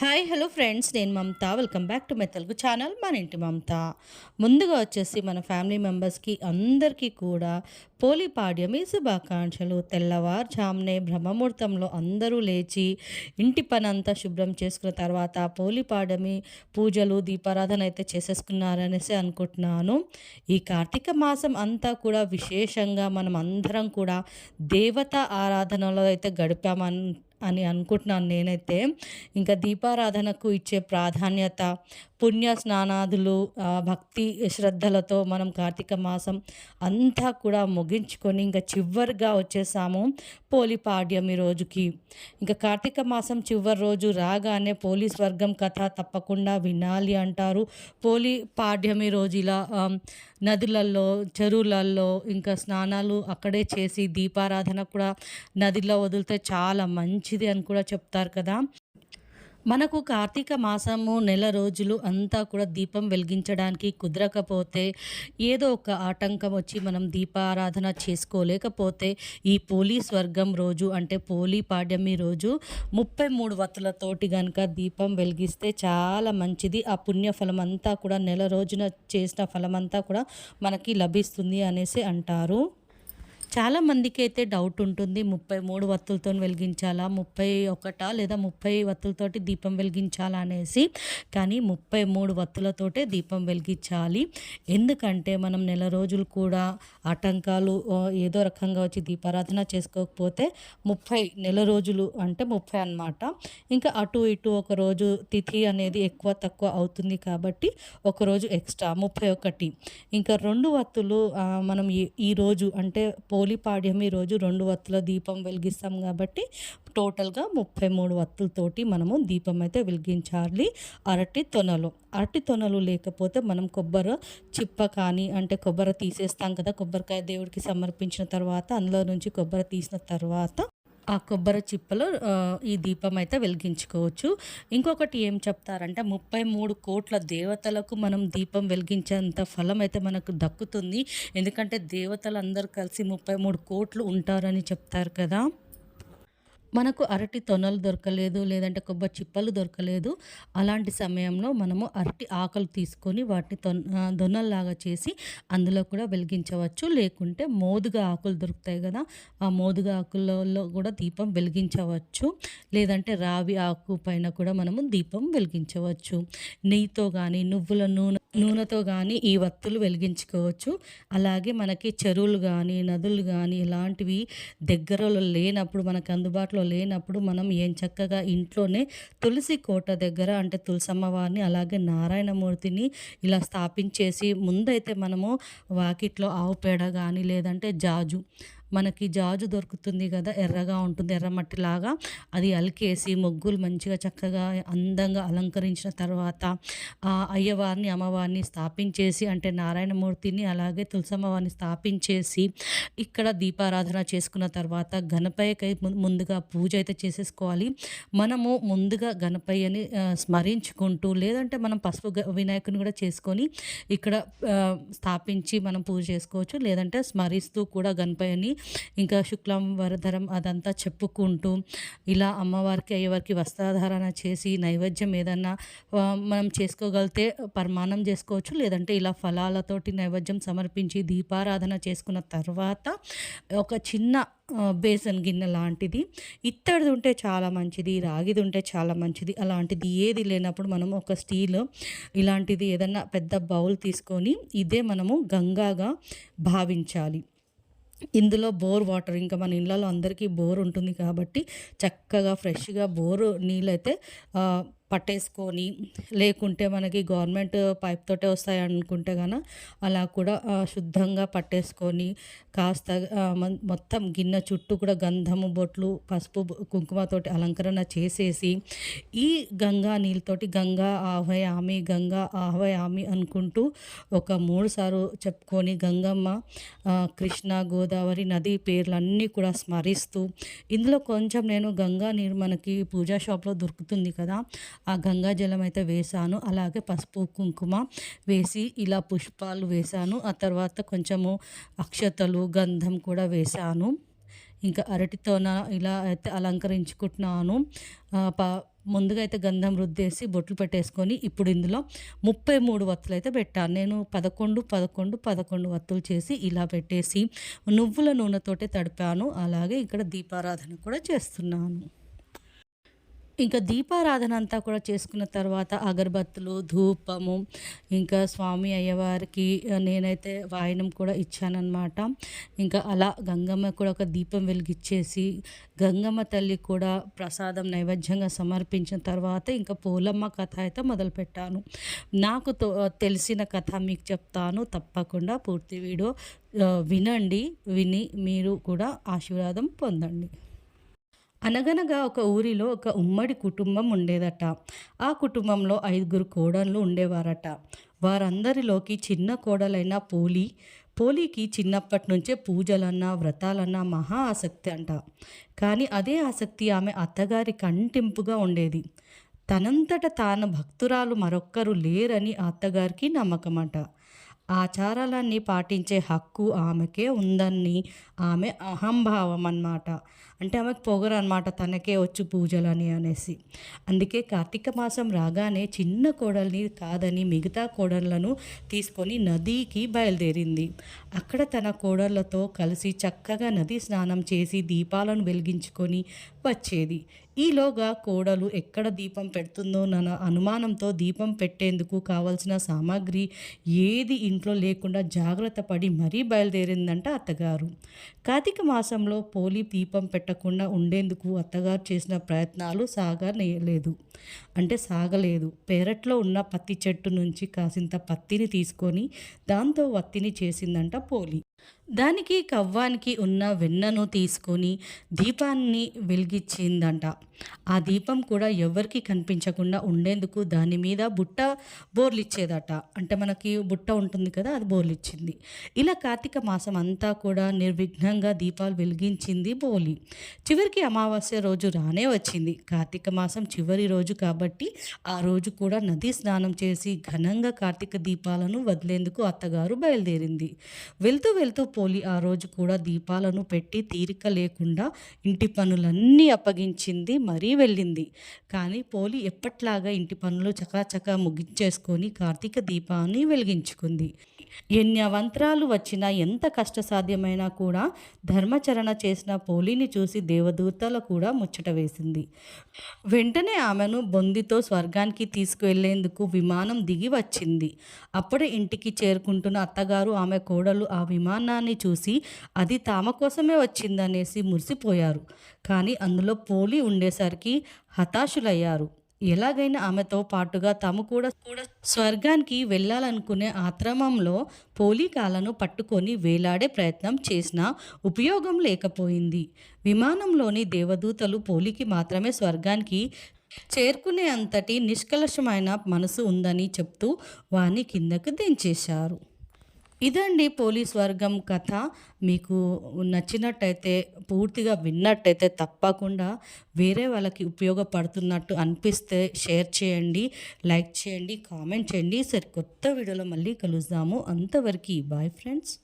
Hi hello friends నేను Mamata. Welcome back to my Telugu channel మన ఇంటి మమత. ముందుగా వచ్చేసి మన ఫ్యామిలీ మెంబర్స్కి అందరికీ కూడా పోలిపాడ్యమి శుభాకాంక్షలు. తెల్లవారుజామునే బ్రహ్మముహూర్తంలో అందరూ లేచి ఇంటి పనంతా శుభ్రం చేసుకున్న తర్వాత పోలిపాడ్యమి పూజలు దీపారాధన అయితే చేసేసుకున్నారనేసి అనుకుంటున్నాను. ఈ కార్తీక మాసం అంతా కూడా విశేషంగా మనం అందరం కూడా దేవత ఆరాధనలో అయితే గడిపామని అని అనుకుంటున్నాను నేనైతే. ఇంకా దీపారాధనకు ఇచ్చే ప్రాధాన్యత పుణ్య స్నానాదులు భక్తి శ్రద్ధలతో మనం కార్తీక మాసం అంతా కూడా ముగించుకొని ఇంకా చివరిగా వచ్చేసాము పోలిపాడ్యమి రోజుకి. ఇంకా కార్తీక మాసం చివరి రోజు రాగానే పోలీస్ వర్గం కథ తప్పకుండా వినాలి అంటారు. పోలి పాడ్యమి రోజు ఇలా నదులలో చెరువులలో ఇంకా స్నానాలు అక్కడే చేసి దీపారాధన కూడా నదిలో వదిలితే చాలా మంచి మంచిది అని కూడా చెప్తారు కదా. మనకు కార్తీక మాసము నెల రోజులు అంతా కూడా దీపం వెలిగించడానికి కుదరకపోతే ఏదో ఒక ఆటంకం వచ్చి మనం దీపారాధన చేసుకోలేకపోతే ఈ పోలీ స్వర్గం రోజు అంటే పోలీ పాడ్యమి రోజు ముప్పై మూడు వత్తులతోటి కనుక దీపం వెలిగిస్తే చాలా మంచిది. ఆ పుణ్యఫలం అంతా కూడా నెల రోజున చేసిన ఫలం అంతా కూడా మనకి లభిస్తుంది అనేసి అంటారు. చాలామందికి అయితే డౌట్ ఉంటుంది. ముప్పై మూడు వత్తులతో వెలిగించాలా? ముప్పై ఒకటా లేదా ముప్పై వత్తులతోటి దీపం వెలిగించాలా అనేసి కానీ ముప్పై మూడు వత్తులతోటే దీపం వెలిగించాలి. ఎందుకంటే మనం నెల రోజులు కూడా ఆటంకాలు ఏదో రకంగా వచ్చి దీపారాధన చేసుకోకపోతే ముప్పై నెల రోజులు అంటే ముప్పై అన్నమాట. ఇంకా అటు ఇటు ఒక రోజు తిథి అనేది ఎక్కువ తక్కువ అవుతుంది కాబట్టి ఒక రోజు ఎక్స్ట్రా ముప్పై ఒకటి. ఇంకా రెండు వత్తులు మనం ఈ ఈ రోజు అంటే పోలిపాడ్యమి రోజు రెండు వత్తుల దీపం వెలిగిస్తాం కాబట్టి టోటల్గా ముప్పై మూడు వత్తులతోటి మనము దీపం అయితే వెలిగించాలి. అరటి తొనలు. అరటి తొనలు లేకపోతే మనం కొబ్బరి చిప్ప కానీ అంటే కొబ్బరి తీసేస్తాం కదా కొబ్బరికాయ దేవుడికి సమర్పించిన తర్వాత అందులో నుంచి కొబ్బరి తీసిన తర్వాత ఆ కొబ్బరి చిప్పలో ఈ దీపం అయితే వెలిగించుకోవచ్చు. ఇంకొకటి ఏం చెప్తారంటే ముప్పై మూడు కోట్ల దేవతలకు మనం దీపం వెలిగించేంత ఫలం అయితే మనకు దక్కుతుంది. ఎందుకంటే దేవతలు అందరూ కలిసి ముప్పై మూడు కోట్లు ఉంటారని చెప్తారు కదా. మనకు అరటి తొనలు దొరకలేదు లేదంటే కొబ్బరి చిప్పలు దొరకలేదు. అలాంటి సమయంలో మనము అరటి ఆకులు తీసుకొని వాటిని తొన్ ఆ, దొనల్లాగా చేసి అందులో కూడా వెలిగించవచ్చు. లేకుంటే మోదుగా ఆకులు దొరుకుతాయి కదా ఆ మోదుగా ఆకులలో కూడా దీపం వెలిగించవచ్చు. లేదంటే రావి ఆకు పైన కూడా మనము దీపం వెలిగించవచ్చు. నెయ్యితో కానీ నువ్వుల నూనె నూనెతో కానీ ఈ వత్తులు వెలిగించుకోవచ్చు. అలాగే మనకి చెరువులు కానీ నదులు కానీ ఇలాంటివి దగ్గరలో లేనప్పుడు మనకు అందుబాటులో లేనప్పుడు మనం ఏం చక్కగా ఇంట్లోనే తులసి కోట దగ్గర అంటే తులసమ్మ వారిని అలాగే నారాయణమూర్తిని ఇలా స్థాపించేసి ముందైతే మనము వాకిట్లో ఆవు పేడ కానీ లేదంటే జాజు మనకి జాజు దొరుకుతుంది కదా ఎర్రగా ఉంటుంది ఎర్రమట్టిలాగా అది అలికేసి ముగ్గులు మంచిగా చక్కగా అందంగా అలంకరించిన తర్వాత ఆ అయ్యవారిని అమ్మవారిని స్థాపించేసి అంటే నారాయణమూర్తిని అలాగే తులసమ్మవారిని స్థాపించేసి ఇక్కడ దీపారాధన చేసుకున్న తర్వాత గణపయ్యకై ముందుగా పూజ అయితే చేసేసుకోవాలి. మనము ముందుగా గణపయ్యని స్మరించుకుంటూ లేదంటే మనం పసుపు వినాయకుని కూడా చేసుకొని ఇక్కడ స్థాపించి మనం పూజ చేసుకోవచ్చు. లేదంటే స్మరిస్తూ కూడా గణపయ్యని ఇంకా శుక్లం వరధరం అదంతా చెప్పుకుంటూ ఇలా అమ్మవారికి అయ్యేవారికి వస్త్రాధారణ చేసి నైవేద్యం ఏదన్నా మనం చేసుకోగలిగితే పరమాన్నం చేసుకోవచ్చు. లేదంటే ఇలా ఫలాలతోటి నైవేద్యం సమర్పించి దీపారాధన చేసుకున్న తర్వాత ఒక చిన్న బేసన్ గిన్నె లాంటిది. ఇత్తడిది ఉంటే చాలా మంచిది రాగిది ఉంటే చాలా మంచిది. అలాంటిది ఏది లేనప్పుడు మనం ఒక స్టీల్ ఇలాంటిది ఏదన్నా పెద్ద బౌల్ తీసుకొని ఇదే మనము గంగాగా భావించాలి. ఇందులో బోర్ వాటర్ ఇంకా మన ఇళ్ళలో అందరికీ బోర్ ఉంటుంది కాబట్టి చక్కగా ఫ్రెష్గా బోరు నీళ్ళైతే పట్టేసుకొని లేకుంటే మనకి గవర్నమెంట్ పైప్ తోటే వస్తాయి అనుకుంటే కనుక అలా కూడా శుద్ధంగా పట్టేసుకొని కాస్త మొత్తం గిన్నె చుట్టూ కూడా గంధము బొట్లు పసుపు కుంకుమతోటి అలంకరణ చేసేసి ఈ గంగా నీళ్ళతోటి గంగా ఆహ్వయామి గంగా ఆహ్వయామి అనుకుంటూ ఒక మూడు సార్లు చెప్పుకొని గంగమ్మ కృష్ణ గోదావరి నది పేర్లన్నీ కూడా స్మరిస్తూ ఇందులో కొంచెం నేను గంగా నీరు మనకి పూజా షాప్లో దొరుకుతుంది కదా ఆ గంగా జలం అయితే వేసాను. అలాగే పసుపు కుంకుమ వేసి ఇలా పుష్పాలు వేసాను. ఆ తర్వాత కొంచెము అక్షతలు గంధం కూడా వేసాను. ఇంకా అరటితోన ఇలా అయితే అలంకరించుకుంటున్నాను. ప ముందుగా అయితే గంధం రుద్దేసి బొట్లు పెట్టేసుకొని ఇప్పుడు ఇందులో ముప్పై మూడు వత్తులు అయితే పెట్టాను. నేను పదకొండు పదకొండు పదకొండు వత్తులు చేసి ఇలా పెట్టేసి నువ్వుల నూనెతోటే తడిపాను. అలాగే ఇక్కడ దీపారాధన కూడా చేస్తున్నాను. ఇంకా దీపారాధన అంతా కూడా చేసుకున్న తర్వాత అగరబత్తులు ధూపము ఇంకా స్వామి అయ్యవారికి నేనైతే వాయనం కూడా ఇచ్చానన్నమాట. ఇంకా అలా గంగమ్మ కూడా ఒక దీపం వెలిగిచ్చేసి గంగమ్మ తల్లి కూడా ప్రసాదం నైవేద్యంగా సమర్పించిన తర్వాత ఇంకా పోలమ్మ కథ అయితే మొదలుపెట్టాను. నాకు తెలిసిన కథ మీకు చెప్తాను తప్పకుండా పూర్తి వీడియో. వినండి విని మీరు కూడా ఆశీర్వాదం పొందండి. అనగనగా ఒక ఊరిలో ఒక ఉమ్మడి కుటుంబం ఉండేదట. ఆ కుటుంబంలో ఐదుగురు కోడళ్ళు ఉండేవారట. వారందరిలోకి చిన్న కోడలైన పోలి పోలీకి చిన్నప్పటి నుంచే పూజలన్నా వ్రతాలన్నా మహా ఆసక్తి అంట. కానీ అదే ఆసక్తి ఆమె అత్తగారి కంటింపుగా ఉండేది. తనంతట తాను భక్తురాలు మరొక్కరు లేరని అత్తగారికి నమ్మకమట. ఆచారాలన్నీ పాటించే హక్కు ఆమెకే ఉందని ఆమె అహంభావం అన్నమాట అంటే ఆమెకు పొగరు అనమాట తనకే వచ్చు పూజలని అనేసి. అందుకే కార్తీక మాసం రాగానే చిన్న కోడల్ని కాదని మిగతా కోడళ్ళను తీసుకొని నదికి బయలుదేరింది. అక్కడ తన కోడళ్ళతో కలిసి చక్కగా నది స్నానం చేసి దీపాలను వెలిగించుకొని వచ్చేది. ఈలోగా కోడలు ఎక్కడ దీపం పెడుతుందో నన్న అనుమానంతో దీపం పెట్టేందుకు కావలసిన సామాగ్రి ఏది ఇంట్లో లేకుండా జాగ్రత్త పడి మరీ బయలుదేరిందంట అత్తగారు. కార్తీక మాసంలో పోలి దీపం పెట్టకుండా ఉండేందుకు అత్తగారు చేసిన ప్రయత్నాలు సాగలేదు అంటే సాగలేదు. పెరట్లో ఉన్న పత్తి చెట్టు నుంచి కాసింత పత్తిని తీసుకొని దాంతో వత్తిని చేసిందంట పోలి. దానికి కవ్వానికి ఉన్న వెన్నను తీసుకొని దీపాన్ని వెలిగించిందంట. ఆ దీపం కూడా ఎవరికి కనిపించకుండా ఉండేందుకు దాని మీద బుట్ట బోర్లు ఇచ్చేదట అంటే మనకి బుట్ట ఉంటుంది కదా అది బోర్లు ఇచ్చింది ఇలా కార్తీక మాసం అంతా కూడా నిర్విఘ్నంగా దీపాలు వెలిగించింది బోలి. చివరికి అమావాస్య రోజు రానే వచ్చింది. కార్తీక మాసం చివరి రోజు కాబట్టి ఆ రోజు కూడా నదీ స్నానం చేసి ఘనంగా కార్తీక దీపాలను వదిలేందుకు అత్తగారు బయలుదేరింది. వెళ్తూ వెళ్తూ పోలి ఆ రోజు కూడా దీపాలను పెట్టి తీరిక లేకుండా ఇంటి పనులన్నీ అప్పగించింది మరీ వెళ్ళింది. కానీ పోలి ఎప్పట్లాగా ఇంటి పనులు చకాచకా ముగించేసుకొని కార్తీక దీపాన్ని వెలిగించుకుంది. ఎన్ని అవంతరాలు వచ్చినా ఎంత కష్టసాధ్యమైనా కూడా ధర్మచరణ చేసిన పోలిని చూసి దేవదూతలు కూడా ముచ్చట వేసింది. వెంటనే ఆమెను బొందితో స్వర్గానికి తీసుకువెళ్ళేందుకు విమానం దిగి వచ్చింది. అప్పుడే ఇంటికి చేరుకుంటున్న అత్తగారు ఆమె కోడలు ఆ విమానాన్ని చూసి అది తామ కోసమే వచ్చిందనేసి మురిసిపోయారు. కానీ అందులో పోలి ఉండేసరికి హతాశులయ్యారు. ఎలాగైనా ఆమెతో పాటుగా తాము కూడా కూడా స్వర్గానికి వెళ్ళాలనుకునే ఆత్రమంలో పోలికాలను పట్టుకొని వేలాడే ప్రయత్నం చేసినా ఉపయోగం లేకపోయింది. విమానంలోని దేవదూతలు పోలికి మాత్రమే స్వర్గానికి చేరుకునే అంతటి నిష్కలషమైన మనసు ఉందని చెప్తూ వాణ్ణి కిందకు దించేశారు. ఇదండి పోలీస్ వర్గం కథ. మీకు నచ్చినట్టయితే పూర్తిగా విన్నట్టయితే తప్పకుండా వేరే వాళ్ళకి ఉపయోగపడుతున్నట్టు అనిపిస్తే షేర్ చేయండి లైక్ చేయండి కామెంట్ చేయండి. సరే కొత్త వీడియోలో మళ్ళీ కలుద్దాము. అంతవరకు బాయ్ ఫ్రెండ్స్.